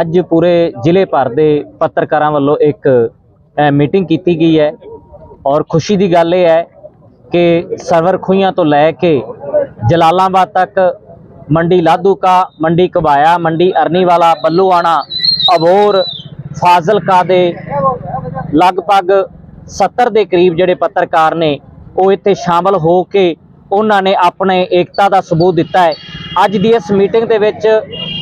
ਅੱਜ ਪੂਰੇ ਜ਼ਿਲ੍ਹੇ ਭਰ ਦੇ ਪੱਤਰਕਾਰਾਂ ਵੱਲੋਂ ਇੱਕ ਮੀਟਿੰਗ ਕੀਤੀ ਗਈ ਹੈ ਔਰ ਖੁਸ਼ੀ ਦੀ ਗੱਲ ਇਹ ਹੈ ਕਿ ਸਰਵਰ ਖੂਹੀਆਂ ਤੋਂ ਲੈ ਕੇ ਜਲਾਲਾਬਾਦ ਤੱਕ, ਮੰਡੀ ਲਾਧੂਕਾ, ਮੰਡੀ ਕਬਾਇਆ ਮੰਡੀ ਅਰਨੀਵਾਲਾ, ਬੱਲੂਆਣਾ ਅਬੋਰ ਫਾਜ਼ਿਲਕਾ ਦੇ ਲਗਭਗ 70 ਦੇ ਕਰੀਬ ਜਿਹੜੇ ਪੱਤਰਕਾਰ ਨੇ, ਉਹ ਇੱਥੇ ਸ਼ਾਮਲ ਹੋ ਕੇ ਉਹਨਾਂ ਨੇ ਆਪਣੇ ਏਕਤਾ ਦਾ ਸਬੂਤ ਦਿੱਤਾ ਹੈ। ਅੱਜ ਦੀ ਇਸ ਮੀਟਿੰਗ ਦੇ ਵਿੱਚ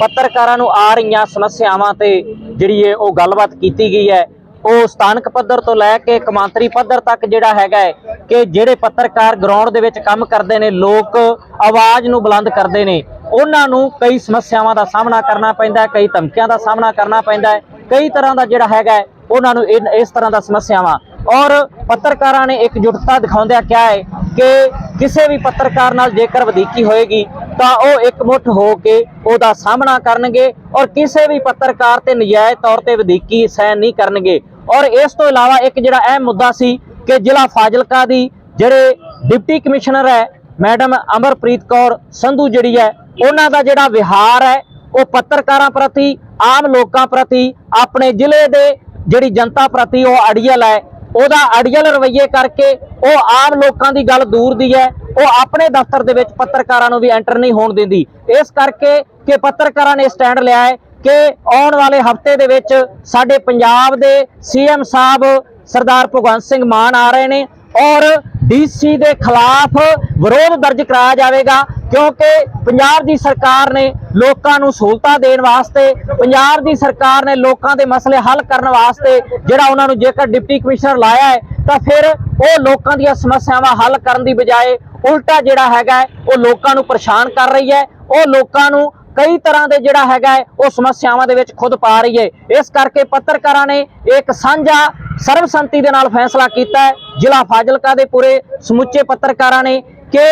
ਪੱਤਰਕਾਰਾਂ ਨੂੰ ਆ ਰਹੀਆਂ ਸਮੱਸਿਆਵਾਂ ਤੇ ਜਿਹੜੀ ਹੈ ਉਹ ਗੱਲਬਾਤ ਕੀਤੀ ਗਈ ਹੈ, ਉਹ ਸਥਾਨਕ ਪੱਧਰ ਤੋਂ ਲੈ ਕੇ ਕਮਾਂਤਰੀ ਪੱਧਰ ਤੱਕ ਜਿਹੜਾ ਹੈਗਾ ਹੈ ਕਿ ਜਿਹੜੇ ਪੱਤਰਕਾਰ ਗਰਾਊਂਡ ਦੇ ਵਿੱਚ ਕੰਮ ਕਰਦੇ ਨੇ, ਲੋਕ ਆਵਾਜ਼ ਨੂੰ ਬੁਲੰਦ ਕਰਦੇ ਨੇ, ਉਹਨਾਂ ਨੂੰ ਕਈ ਸਮੱਸਿਆਵਾਂ ਦਾ ਸਾਹਮਣਾ ਕਰਨਾ ਪੈਂਦਾ ਕਈ ਧਮਕੀਆਂ ਦਾ ਸਾਹਮਣਾ ਕਰਨਾ ਪੈਂਦਾ ਕਈ ਤਰ੍ਹਾਂ ਦਾ ਜਿਹੜਾ ਹੈਗਾ ਉਹਨਾਂ ਨੂੰ ਇਨ- ਇਸ ਤਰ੍ਹਾਂ ਦਾ ਸਮੱਸਿਆਵਾਂ। ਔਰ ਪੱਤਰਕਾਰਾਂ ਨੇ ਇਕਜੁੱਟਤਾ ਦਿਖਾਉਂਦਿਆਂ ਕਿਹਾ ਹੈ ਕਿ ਕਿਸੇ ਵੀ ਪੱਤਰਕਾਰ ਨਾਲ ਜੇਕਰ ਵਧੀਕੀ ਹੋਏਗੀ ਤਾਂ ਉਹ ਇਕਮੁੱਠ ਹੋ ਕੇ ਉਹਦਾ ਸਾਹਮਣਾ ਕਰਨਗੇ ਔਰ ਕਿਸੇ ਵੀ ਪੱਤਰਕਾਰ ਤੇ ਨਜਾਇਜ਼ ਤੌਰ ਤੇ ਵਧੀਕੀ ਸਹਿਣ ਨਹੀਂ ਕਰਨਗੇ। ਔਰ ਇਸ ਤੋਂ ਇਲਾਵਾ ਇੱਕ ਜਿਹੜਾ ਅਹਿਮ ਮੁੱਦਾ ਸੀ ਕਿ ਜ਼ਿਲ੍ਹਾ ਫਾਜ਼ਿਲਕਾ ਦੀ ਜਿਹੜੇ ਡਿਪਟੀ ਕਮਿਸ਼ਨਰ ਹੈ, ਮੈਡਮ ਅਮਰਪ੍ਰੀਤ ਕੌਰ ਸੰਧੂ ਜਿਹੜੀ ਹੈ, ਉਹਨਾਂ ਦਾ ਜਿਹੜਾ ਵਿਹਾਰ ਹੈ, ਉਹ ਪੱਤਰਕਾਰਾਂ ਪ੍ਰਤੀ, ਆਮ ਲੋਕਾਂ ਪ੍ਰਤੀ, ਆਪਣੇ ਜ਼ਿਲ੍ਹੇ ਦੇ ਜਿਹੜੀ ਜਨਤਾ ਪ੍ਰਤੀ ਉਹ ਅੜੀਅਲ ਹੈ। ਉਹਦਾ ਅੜੀਅਲ ਰਵੱਈਏ ਕਰਕੇ ਉਹ ਆਮ ਲੋਕਾਂ ਦੀ ਗੱਲ ਦੂਰ ਦੀ ਹੈ। ਉਹ ਆਪਣੇ ਦਫ਼ਤਰ ਦੇ ਵਿੱਚ ਪੱਤਰਕਾਰਾਂ ਨੂੰ ਵੀ ਐਂਟਰ ਨਹੀਂ ਹੋਣ ਦਿੰਦੀ। ਇਸ ਕਰਕੇ ਕਿ ਪੱਤਰਕਾਰਾਂ ਨੇ ਸਟੈਂਡ ਲਿਆ ਹੈ ਕਿ ਆਉਣ ਵਾਲੇ ਹਫ਼ਤੇ ਦੇ ਵਿੱਚ ਸਾਡੇ ਪੰਜਾਬ ਦੇ ਸੀਐਮ ਸਾਹਿਬ ਸਰਦਾਰ ਭਗਵੰਤ ਸਿੰਘ ਮਾਨ ਆ ਰਹੇ ਨੇ ਔਰ ਡੀਸੀ ਦੇ ਖਿਲਾਫ ਵਿਰੋਧ ਦਰਜ ਕਰਾਇਆ ਜਾਵੇਗਾ ਕਿਉਂਕਿ ਪੰਜਾਬ ਦੀ ਸਰਕਾਰ ਨੇ ਲੋਕਾਂ ਨੂੰ ਸਹੂਲਤਾਂ ਦੇਣ ਵਾਸਤੇ, ਪੰਜਾਬ ਦੀ ਸਰਕਾਰ ਨੇ ਲੋਕਾਂ ਦੇ ਮਸਲੇ ਹੱਲ ਕਰਨ ਵਾਸਤੇ ਜਿਹੜਾ ਉਹਨਾਂ ਨੂੰ ਜੇਕਰ ਡਿਪਟੀ ਕਮਿਸ਼ਨਰ ਲਾਇਆ ਹੈ ਤਾਂ ਫਿਰ ਉਹ ਲੋਕਾਂ ਦੀਆਂ ਸਮੱਸਿਆਵਾਂ ਹੱਲ ਕਰਨ ਦੀ ਬਜਾਏ ਉਲਟਾ ਜਿਹੜਾ ਹੈਗਾ ਉਹ ਲੋਕਾਂ ਨੂੰ ਪਰੇਸ਼ਾਨ ਕਰ ਰਹੀ ਹੈ। ਉਹ ਲੋਕਾਂ ਨੂੰ ਕਈ ਤਰ੍ਹਾਂ ਦੇ ਜਿਹੜਾ ਹੈਗਾ ਹੈ, ਉਹ ਸਮੱਸਿਆਵਾਂ ਦੇ ਵਿੱਚ ਖੁਦ ਪਾ ਰਹੀ ਹੈ। ਇਸ ਕਰਕੇ ਪੱਤਰਕਾਰਾਂ ਨੇ ਇੱਕ ਸਾਂਝਾ ਸਰਬਸੰਮਤੀ ਦੇ ਨਾਲ ਫੈਸਲਾ ਕੀਤਾ ਹੈ। ਜ਼ਿਲ੍ਹਾ ਫਾਜ਼ਿਲਕਾ ਦੇ ਪੂਰੇ ਸਮੁੱਚੇ ਪੱਤਰਕਾਰਾਂ ਨੇ ਕਿ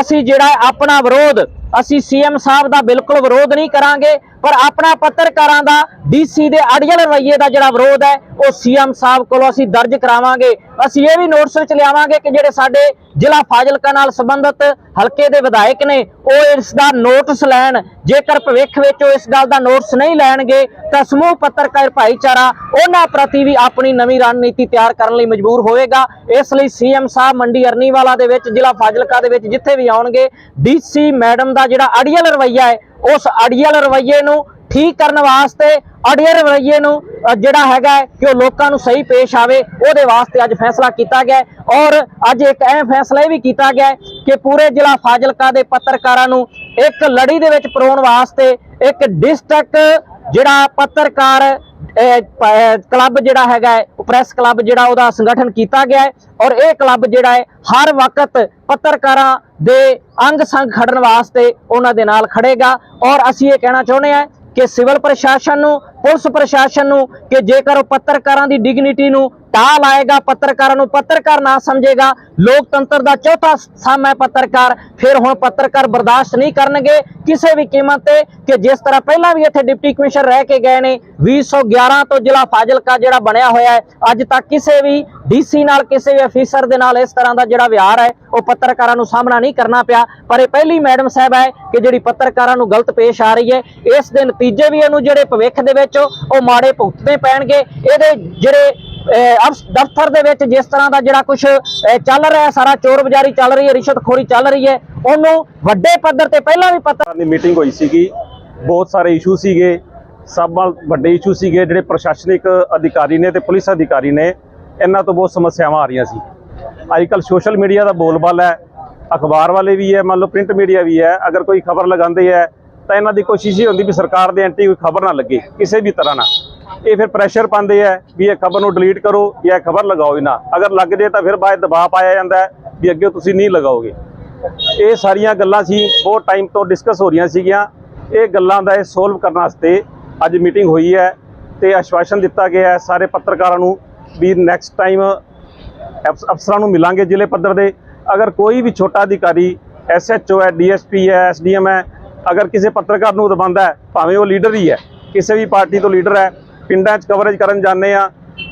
ਅਸੀਂ ਜਿਹੜਾ ਆਪਣਾ ਵਿਰੋਧ ਅਸੀਂ ਸੀਐਮ ਸਾਹਿਬ ਦਾ ਬਿਲਕੁਲ ਵਿਰੋਧ ਨਹੀਂ ਕਰਾਂਗੇ। ਪਰ ਆਪਣਾ ਪੱਤਰਕਾਰਾਂ ਦਾ ਡੀਸੀ ਦੇ ਅੜੀਅਲ ਰਵੱਈਏ ਦਾ ਜਿਹੜਾ ਵਿਰੋਧ ਹੈ, ਉਹ ਸੀਐਮ ਸਾਹਿਬ ਕੋਲੋਂ ਅਸੀਂ ਦਰਜ ਕਰਾਵਾਂਗੇ। ਅਸੀਂ ਇਹ ਵੀ ਨੋਟਿਸ ਵਿੱਚ ਲਿਆਵਾਂਗੇ ਕਿ ਜਿਹੜੇ ਸਾਡੇ ਜ਼ਿਲ੍ਹਾ ਫਾਜ਼ਿਲਕਾ ਨਾਲ ਸੰਬੰਧਿਤ ਹਲਕੇ ਦੇ ਵਿਧਾਇਕ ਨੇ, ਉਹ ਇਸ ਦਾ ਨੋਟਿਸ ਲੈਣ। ਜੇਕਰ ਭਵਿੱਖ ਵਿੱਚ ਉਹ ਇਸ ਗੱਲ ਦਾ ਨੋਟਿਸ ਨਹੀਂ ਲੈਣਗੇ, ਤਾਂ ਸਮੂਹ ਪੱਤਰਕਾਰ ਭਾਈਚਾਰਾ ਉਹਨਾਂ ਪ੍ਰਤੀ ਵੀ ਆਪਣੀ ਨਵੀਂ ਰਣਨੀਤੀ ਤਿਆਰ ਕਰਨ ਲਈ ਮਜਬੂਰ ਹੋਵੇਗਾ। ਇਸ ਲਈ ਸੀਐਮ ਸਾਹਿਬ ਮੰਡੀ ਅਰਨੀਵਾਲਾ ਦੇ ਵਿੱਚ, ਜ਼ਿਲ੍ਹਾ ਫਾਜ਼ਿਲਕਾ ਦੇ ਵਿੱਚ ਜਿੱਥੇ ਵੀ ਆਉਣਗੇ, ਡੀਸੀ ਮੈਡਮ ਦਾ ਜਿਹੜਾ ਅੜੀਅਲ ਰਵੱਈਆ ਹੈ ਉਸ ਅੜੀਅਲ ਰਵੱਈਏ ਨੂੰ ਠੀਕ ਕਰਨ ਵਾਸਤੇ, ਅੜੀਅਲ ਰਵੱਈਏ ਨੂੰ ਜਿਹੜਾ ਹੈਗਾ ਕਿ ਉਹ ਲੋਕਾਂ ਨੂੰ ਸਹੀ ਪੇਸ਼ ਆਵੇ, ਉਹਦੇ ਵਾਸਤੇ ਅੱਜ ਫੈਸਲਾ ਕੀਤਾ ਗਿਆ ਔਰ ਅੱਜ ਇੱਕ ਅਹਿਮ ਫੈਸਲਾ ਇਹ ਵੀ ਕੀਤਾ ਗਿਆ ਕਿ ਪੂਰੇ ਜ਼ਿਲ੍ਹਾ ਫਾਜ਼ਿਲਕਾ ਦੇ ਪੱਤਰਕਾਰਾਂ ਨੂੰ ਇੱਕ ਲੜੀ ਦੇ ਵਿੱਚ ਪਰੋਣ ਵਾਸਤੇ ਇੱਕ ਡਿਸਟ੍ਰਿਕਟ ਜਿਹੜਾ ਪੱਤਰਕਾਰ ਕਲੱਬ ਜਿਹੜਾ ਹੈਗਾ ਹੈ ਉਹ ਪ੍ਰੈਸ ਕਲੱਬ ਜਿਹੜਾ ਉਹਦਾ ਸੰਗਠਨ ਕੀਤਾ ਗਿਆ ਹੈ ਔਰ ਇਹ ਕਲੱਬ ਜਿਹੜਾ ਹੈ, ਹਰ ਵਕਤ ਪੱਤਰਕਾਰਾਂ ਦੇ ਅੰਗ ਸੰਗ ਖੜਨ ਵਾਸਤੇ ਉਹਨਾਂ ਦੇ ਨਾਲ ਖੜੇਗਾ ਔਰ ਅਸੀਂ ਇਹ ਕਹਿਣਾ ਚਾਹੁੰਦੇ ਹਾਂ ਕਿ ਸਿਵਲ ਪ੍ਰਸ਼ਾਸਨ ਨੂੰ, ਪੁਲਿਸ ਪ੍ਰਸ਼ਾਸਨ ਨੂੰ ਕਿ ਜੇਕਰ ਉਹ ਪੱਤਰਕਾਰਾਂ ਦੀ ਡਿਗਨਿਟੀ ਨੂੰ ਢਾਹ ਲਾਏਗਾ ਪੱਤਰਕਾਰਾਂ ਨੂੰ ਪੱਤਰਕਾਰ ਨਾ ਸਮਝੇਗਾ। ਲੋਕਤੰਤਰ ਦਾ ਚੌਥਾ ਸਮ ਹੈ ਪੱਤਰਕਾਰ। ਫਿਰ ਹੁਣ ਪੱਤਰਕਾਰ ਬਰਦਾਸ਼ਤ ਨਹੀਂ ਕਰਨਗੇ। ਕਿਸੇ ਵੀ ਕੀਮਤ ਤੇ ਕਿ ਜਿਸ ਤਰ੍ਹਾਂ ਪਹਿਲਾਂ ਵੀ ਇੱਥੇ ਡਿਪਟੀ ਕਮਿਸ਼ਨਰ ਰਹਿ ਕੇ ਗਏ ਨੇ 2011 ਤੋਂ ਜ਼ਿਲ੍ਹਾ ਫਾਜ਼ਿਲਕਾ ਜਿਹੜਾ ਬਣਿਆ ਹੋਇਆ ਹੈ, ਅੱਜ ਤੱਕ ਕਿਸੇ ਵੀ ਡੀਸੀ ਨਾਲ, ਕਿਸੇ ਵੀ ਅਫੀਸਰ ਦੇ ਨਾਲ ਇਸ ਤਰ੍ਹਾਂ ਦਾ ਜਿਹੜਾ ਵਿਹਾਰ ਹੈ, ਉਹ ਪੱਤਰਕਾਰਾਂ ਨੂੰ ਸਾਹਮਣਾ ਨਹੀਂ ਕਰਨਾ ਪਿਆ। ਪਰ ਇਹ ਪਹਿਲੀ ਮੈਡਮ ਸਾਹਿਬ ਹੈ ਕਿ ਜਿਹੜੀ ਪੱਤਰਕਾਰਾਂ ਨੂੰ ਗਲਤ ਪੇਸ਼ ਆ ਰਹੀ ਹੈ, ਇਸ ਦੇ ਨਤੀਜੇ ਵੀ ਇਹਨੂੰ ਜਿਹੜੇ ਭਵਿੱਖ ਦੇ ਵਿੱਚ ਉਹ ਮਾੜੇ ਭੁਗਤਣੇ ਪੈਣਗੇ। ਇਹਦੇ ਜਿਹੜੇ ਦਫ਼ਤਰ ਦੇ ਵਿੱਚ ਜਿਸ ਤਰ੍ਹਾਂ ਦਾ ਜਿਹੜਾ ਕੁਝ ਚੱਲ ਰਿਹਾ ਸਾਰਾ ਚੋਰ ਬਜ਼ਾਰੀ ਚੱਲ ਰਹੀ ਹੈ, ਰਿਸ਼ਵਤਖੋਰੀ ਚੱਲ ਰਹੀ ਹੈ, ਉਹਨੂੰ ਵੱਡੇ ਪੱਧਰ ਤੇ ਪਹਿਲਾਂ ਵੀ ਪਤਾ ਦੀ ਮੀਟਿੰਗ ਹੋਈ ਸੀਗੀ, ਬਹੁਤ ਸਾਰੇ ਇਸ਼ੂ ਸੀਗੇ, ਸਭ ਨਾਲ ਵੱਡੇ ਇਸ਼ੂ ਸੀਗੇ, ਜਿਹੜੇ ਪ੍ਰਸ਼ਾਸਨਿਕ ਅਧਿਕਾਰੀ ਨੇ ਤੇ ਪੁਲਿਸ ਅਧਿਕਾਰੀ ਨੇ, ਇਹਨਾਂ ਤੋਂ ਬਹੁਤ ਸਮੱਸਿਆਵਾਂ ਆ ਰਹੀਆਂ ਸੀ। ਅੱਜ ਕੱਲ ਸੋਸ਼ਲ ਮੀਡੀਆ ਦਾ ਬੋਲਬਾਲ ਹੈ, ਅਖਬਾਰ ਵਾਲੇ ਵੀ ਹੈ, ਮੰਨ ਲਓ ਪ੍ਰਿੰਟ ਮੀਡੀਆ ਵੀ ਹੈ, ਅਗਰ ਕੋਈ ਖਬਰ ਲਗਾਉਂਦੇ ਹੈ, ਤਾਂ ਇਹਨਾਂ ਦੀ ਕੋਸ਼ਿਸ਼ ਹੀ ਹੁੰਦੀ ਵੀ ਸਰਕਾਰ ਦੇ ਐਂਟੀ ਕੋਈ ਖਬਰ ਨਾ ਲੱਗੇ, ਕਿਸੇ ਵੀ ਤਰ੍ਹਾਂ ਨਾਲ। ਇਹ ਫਿਰ ਪ੍ਰੈਸ਼ਰ ਪਾਉਂਦੇ ਹੈ ਵੀ ਇਹ ਖਬਰ ਨੂੰ ਡਿਲੀਟ ਕਰੋ ਜਾਂ ਇਹ ਖਬਰ ਲਗਾਓ ਹੀ ਨਾ। ਅਗਰ ਲੱਗ ਜੇ ਤਾਂ ਫਿਰ ਬਾਅਦ ਦਬਾਅ ਪਾਇਆ ਜਾਂਦਾ ਵੀ ਅੱਗੇ ਤੁਸੀਂ ਨਹੀਂ ਲਗਾਓਗੇ। ਇਹ ਸਾਰੀਆਂ ਗੱਲਾਂ ਸੀ, ਬਹੁਤ ਟਾਈਮ ਤੋਂ ਡਿਸਕਸ ਹੋ ਰਹੀਆਂ ਸੀਗੀਆਂ। ਇਹ ਗੱਲਾਂ ਦਾ ਇਹ ਸੋਲਵ ਕਰਨ ਵਾਸਤੇ ਅੱਜ ਮੀਟਿੰਗ ਹੋਈ ਹੈ ਤੇ ਆਸ਼ਵਾਸਨ ਦਿੱਤਾ ਗਿਆ ਹੈ ਸਾਰੇ ਪੱਤਰਕਾਰਾਂ ਨੂੰ ਵੀ ਨੈਕਸਟ ਟਾਈਮ ਅਫਸਰਾਂ ਨੂੰ ਮਿਲਾਂਗੇ ਜ਼ਿਲ੍ਹੇ ਪੱਧਰ ਦੇ। ਅਗਰ ਕੋਈ ਵੀ ਛੋਟਾ ਅਧਿਕਾਰੀ ਐਸਐਚਓ ਹੈ ਡੀਐਸਪੀ ਹੈ ਐਸਡੀਐਮ ਹੈ, ਅਗਰ ਕਿਸੇ ਪੱਤਰਕਾਰ ਨੂੰ ਦਬਾਉਂਦਾ ਹੈ, ਭਾਵੇਂ ਉਹ ਲੀਡਰ ਹੀ ਹੈ, ਕਿਸੇ ਵੀ ਪਾਰਟੀ ਤੋਂ ਲੀਡਰ ਹੈ ਪਿੰਡਾਂ 'ਚ ਕਵਰੇਜ ਕਰਨ ਜਾਂਦੇ ਆ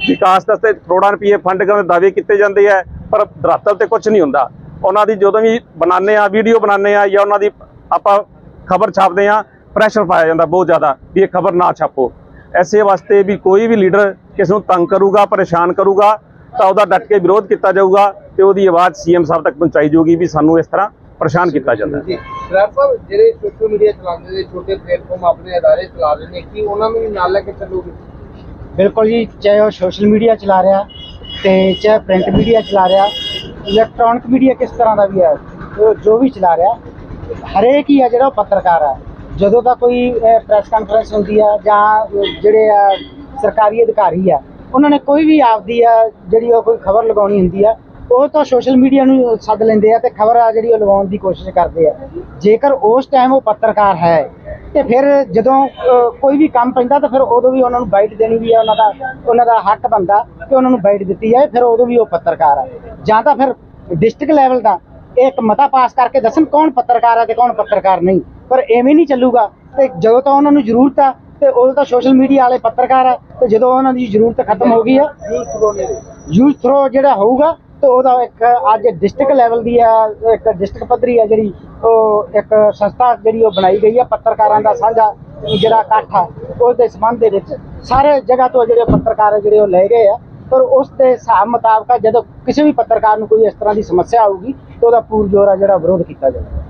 ਵਿਕਾਸ ਵਾਸਤੇ ਕਰੋੜਾਂ ਰੁਪਏ ਫੰਡ ਕਰਨ ਦੇ ਦਾਅਵੇ ਕੀਤੇ ਜਾਂਦੇ ਆ, ਪਰ ਧਰਾਤਲ ਤੇ ਕੁਝ ਨਹੀਂ ਹੁੰਦਾ। ਉਹਨਾਂ ਦੀ ਜਦੋਂ ਵੀ ਬਣਾਉਂਦੇ ਆ ਵੀਡੀਓ ਬਣਾਉਂਦੇ ਆ ਜਾਂ ਉਹਨਾਂ ਦੀ ਆਪਾਂ ਖਬਰ ਛਾਪਦੇ ਆ ਪ੍ਰੈਸ਼ਰ ਪਾਇਆ ਜਾਂਦਾ ਬਹੁਤ ਜ਼ਿਆਦਾ ਵੀ ਇਹ ਖਬਰ ਨਾ ਛਾਪੋ। ਐਸੇ ਵਾਸਤੇ ਵੀ ਕੋਈ ਵੀ ਲੀਡਰ ਕਿਸ ਨੂੰ ਤੰਗ ਕਰੂਗਾ, ਪਰੇਸ਼ਾਨ ਕਰੂਗਾ, ਤਾਂ ਉਹਦਾ ਡਟ ਕੇ ਵਿਰੋਧ ਕੀਤਾ ਜਾਊਗਾ ਤੇ ਉਹਦੀ ਆਵਾਜ਼ ਸੀਐਮ ਸਾਹਿਬ ਤੱਕ ਪਹੁੰਚਾਈ ਜਾਊਗੀ ਵੀ ਸਾਨੂੰ ਇਸ ਤਰ੍ਹਾਂ ਪਰੇਸ਼ਾਨ ਕੀਤਾ ਜਾਂਦਾ ਹੈ। ਜੀ। ਡਰਾਈਵਰ ਸਾਹਿਬ ਜਿਹੜੇ ਸੋਸ਼ਲ ਮੀਡੀਆ ਚਲਾਉਂਦੇ ਨੇ ਛੋਟੇ ਪਲੇਟਫਾਰਮ ਆਪਣੇ ਅਦਾਰੇ ਚਲਾ ਰਹੇ ਨੇ ਕੀ ਉਹਨਾਂ ਨੂੰ ਵੀ ਨਾਲ ਲੈ ਕੇ ਚੱਲੋਗੇ? ਬਿਲਕੁਲ ਜੀ ਚਾਹੇ ਉਹ ਸੋਸ਼ਲ ਮੀਡੀਆ ਚਲਾ ਰਿਹਾ ਤੇ ਚਾਹੇ ਪ੍ਰਿੰਟ ਮੀਡੀਆ ਚਲਾ ਰਿਹਾ ਇਲੈਕਟ੍ਰੋਨਿਕ ਮੀਡੀਆ ਕਿਸ ਤਰ੍ਹਾਂ ਦਾ ਵੀ ਹੈ ਉਹ ਜੋ ਵੀ ਚਲਾ ਰਿਹਾ ਹਰੇਕ ਹੀ ਆ ਜਿਹੜਾ ਉਹ ਪੱਤਰਕਾਰ ਹੈ ਜਦੋਂ ਦਾ ਕੋਈ ਪ੍ਰੈਸ ਕਾਨਫਰੰਸ ਹੁੰਦੀ ਆ ਜਾਂ ਜਿਹੜੇ ਆ ਸਰਕਾਰੀ ਅਧਿਕਾਰੀ ਆ ਉਹਨਾਂ ਨੇ ਕੋਈ ਵੀ ਆਪਦੀ ਆ ਜਿਹੜੀ ਉਹ ਕੋਈ ਖਬਰ ਲਗਾਉਣੀ ਹੁੰਦੀ ਆ ਉਹ ਤਾਂ ਸੋਸ਼ਲ ਮੀਡੀਆ ਨੂੰ ਸੱਦ ਲੈਂਦੇ ਆ ਤੇ ਖਬਰ ਆ ਜਿਹੜੀ ਉਹ ਲਗਾਉਣ ਦੀ ਕੋਸ਼ਿਸ਼ ਕਰਦੇ ਆ। ਜੇਕਰ ਉਸ ਟਾਈਮ ਉਹ ਪੱਤਰਕਾਰ ਹੈ ਤੇ ਫਿਰ ਜਦੋਂ ਕੋਈ ਵੀ ਕੰਮ ਪੈਂਦਾ ਤਾਂ ਫਿਰ ਉਦੋਂ ਵੀ ਉਹਨਾਂ ਨੂੰ ਬਾਈਟ ਦੇਣੀ ਵੀ ਹੈ ਉਹਨਾਂ ਦਾ ਉਹਨਾਂ ਦਾ ਹੱਕ ਬੰਦਾ ਕਿ ਉਹਨਾਂ ਨੂੰ ਬਾਈਟ ਦਿੱਤੀ ਜਾਏ ਫਿਰ ਉਦੋਂ ਵੀ ਉਹ ਪੱਤਰਕਾਰ ਹੈ ਜਾਂ ਤਾਂ ਫਿਰ ਡਿਸਟ੍ਰਿਕਟ ਲੈਵਲ ਦਾ ਇੱਕ ਮਤਾ ਪਾਸ ਕਰਕੇ ਦੱਸਣ ਕੌਣ ਪੱਤਰਕਾਰ ਹੈ ਤੇ ਕੌਣ ਪੱਤਰਕਾਰ ਨਹੀਂ। ਪਰ ਐਵੇਂ ਨਹੀਂ ਚੱਲੂਗਾ। ਤੇ ਜਦੋਂ ਤਾਂ ਉਹਨਾਂ ਨੂੰ ਜ਼ਰੂਰਤ ਆ ਤੇ ਉਦੋਂ ਤਾਂ ਸੋਸ਼ਲ ਮੀਡੀਆ ਵਾਲੇ ਪੱਤਰਕਾਰ ਆ ਤੇ ਜਦੋਂ ਉਹਨਾਂ ਦੀ ਜ਼ਰੂਰਤ ਖਤਮ ਹੋ ਗਈ ਆ ਯੂਥ ਥਰੋ ਜਿਹੜਾ ਹੋਊਗਾ ਤੇ ਉਹਦਾ ਇੱਕ ਅੱਜ ਡਿਸਟ੍ਰਿਕਟ ਲੈਵਲ ਦੀ ਆ, ਇੱਕ ਡਿਸਟ੍ਰਿਕਟ ਪੱਧਰੀ ਆ ਜਿਹੜੀ, ਉਹ ਇੱਕ ਸੰਸਥਾ ਜਿਹੜੀ ਉਹ ਬਣਾਈ ਗਈ ਆ, ਪੱਤਰਕਾਰਾਂ ਦਾ ਸਾਂਝਾ ਜਿਹੜਾ ਇਕੱਠ ਆ ਉਸ ਦੇ ਸੰਬੰਧ ਦੇ ਵਿੱਚ। ਸਾਰੇ ਜਗ੍ਹਾ ਤੋਂ ਜਿਹੜੇ ਪੱਤਰਕਾਰ ਜਿਹੜੇ ਉਹ ਲਏ ਗਏ ਆ, ਪਰ ਉਸ ਦੇ ਹਿਸਾਬ ਮੁਤਾਬਕ ਜਦੋਂ ਕਿਸੇ ਵੀ ਪੱਤਰਕਾਰ ਨੂੰ ਕੋਈ ਇਸ ਤਰ੍ਹਾਂ ਦੀ ਸਮੱਸਿਆ ਆਊਗੀ, ਤੇ ਉਹਦਾ ਪੂਰ ਜੋਰ ਆ ਜਿਹੜਾ ਵਿਰੋਧ ਕੀਤਾ ਜਾਊਗਾ।